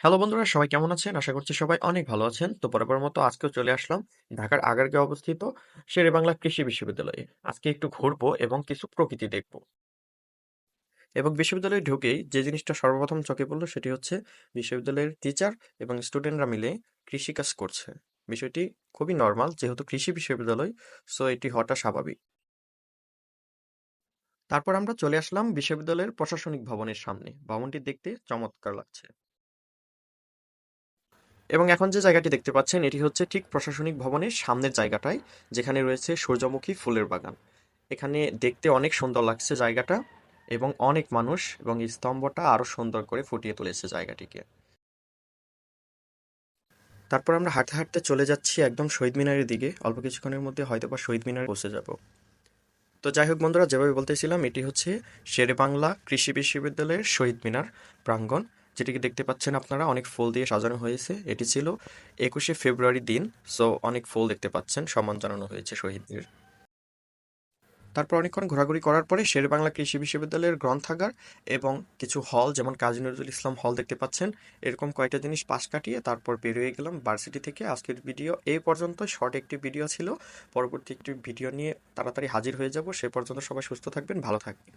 Hello বন্ধুরা, সবাই কেমন আছেন? আশা করছি সবাই অনেক ভালো আছেন। তো বরাবর মতো আজকেও চলে আসলাম ঢাকার আগারগাঁও অবস্থিত শেরে বাংলা কৃষি বিশ্ববিদ্যালয়ে। আজকে একটু ঘুরবো এবং কিছু প্রকৃতি দেখব। এবং বিশ্ববিদ্যালয়ে ঢুকেই যে জিনিসটা সর্বপ্রথম চোখে পড়ল সেটি হচ্ছে বিশ্ববিদ্যালয়ের টিচার এবং স্টুডেন্টরা মিলে কৃষিকাজ করছে। বিষয়টি খুবই নর্মাল যেহেতু কৃষি বিশ্ববিদ্যালয় সো এটি হওয়াটা স্বাভাবিক। তারপর আমরা চলে আসলাম বিশ্ববিদ্যালয়ের প্রশাসনিক ভবনের সামনে। ভবনটি দেখতে চমৎকার লাগছে। এবং এখন যে জায়গাটি দেখতে পাচ্ছেন, এটি হচ্ছে ঠিক প্রশাসনিক ভবনের সামনের জায়গাটায়, যেখানে রয়েছে সূর্যমুখী ফুলের বাগান। এখানে দেখতে অনেক সুন্দর লাগছে জায়গাটা এবং অনেক মানুষ এবং এই স্তম্ভটা আরও সুন্দর করে ফুটিয়ে তুলেছে জায়গাটিকে। তারপর আমরা হাঁটতে হাঁটতে চলে যাচ্ছি একদম শহীদ মিনারের দিকে। অল্প কিছুক্ষণের মধ্যে হয়তো বা শহীদ মিনারে পৌঁছে যাব। তো যাই হোক বন্ধুরা, যেভাবে বলতেছিলাম, এটি হচ্ছে শেরে বাংলা কৃষি বিশ্ববিদ্যালয়ের শহীদ মিনার প্রাঙ্গণ। যেটিকে দেখতে পাচ্ছেন আপনারা, অনেক ফুল দিয়ে সাজানো হয়েছে। এটি ছিল একুশে ফেব্রুয়ারি দিন, সো অনেক ফুল দেখতে পাচ্ছেন, সম্মান জানানো হয়েছে শহীদদের। তারপর অনেকক্ষণ ঘোরাঘুরি করার পরে শের বাংলা কৃষি বিশ্ববিদ্যালয়ের গ্রন্থাগার এবং কিছু হল, যেমন কাজী নজরুল ইসলাম হল দেখতে পাচ্ছেন। এরকম কয়েকটা জিনিস পাশ কাটিয়ে তারপর বেরিয়ে গেলাম ভার্সিটি থেকে। আজকের ভিডিও এই পর্যন্ত, শর্ট একটি ভিডিও ছিল। পরবর্তী একটি ভিডিও নিয়ে তাড়াতাড়ি হাজির হয়ে যাব। সে পর্যন্ত সবাই সুস্থ থাকবেন, ভালো থাকবেন।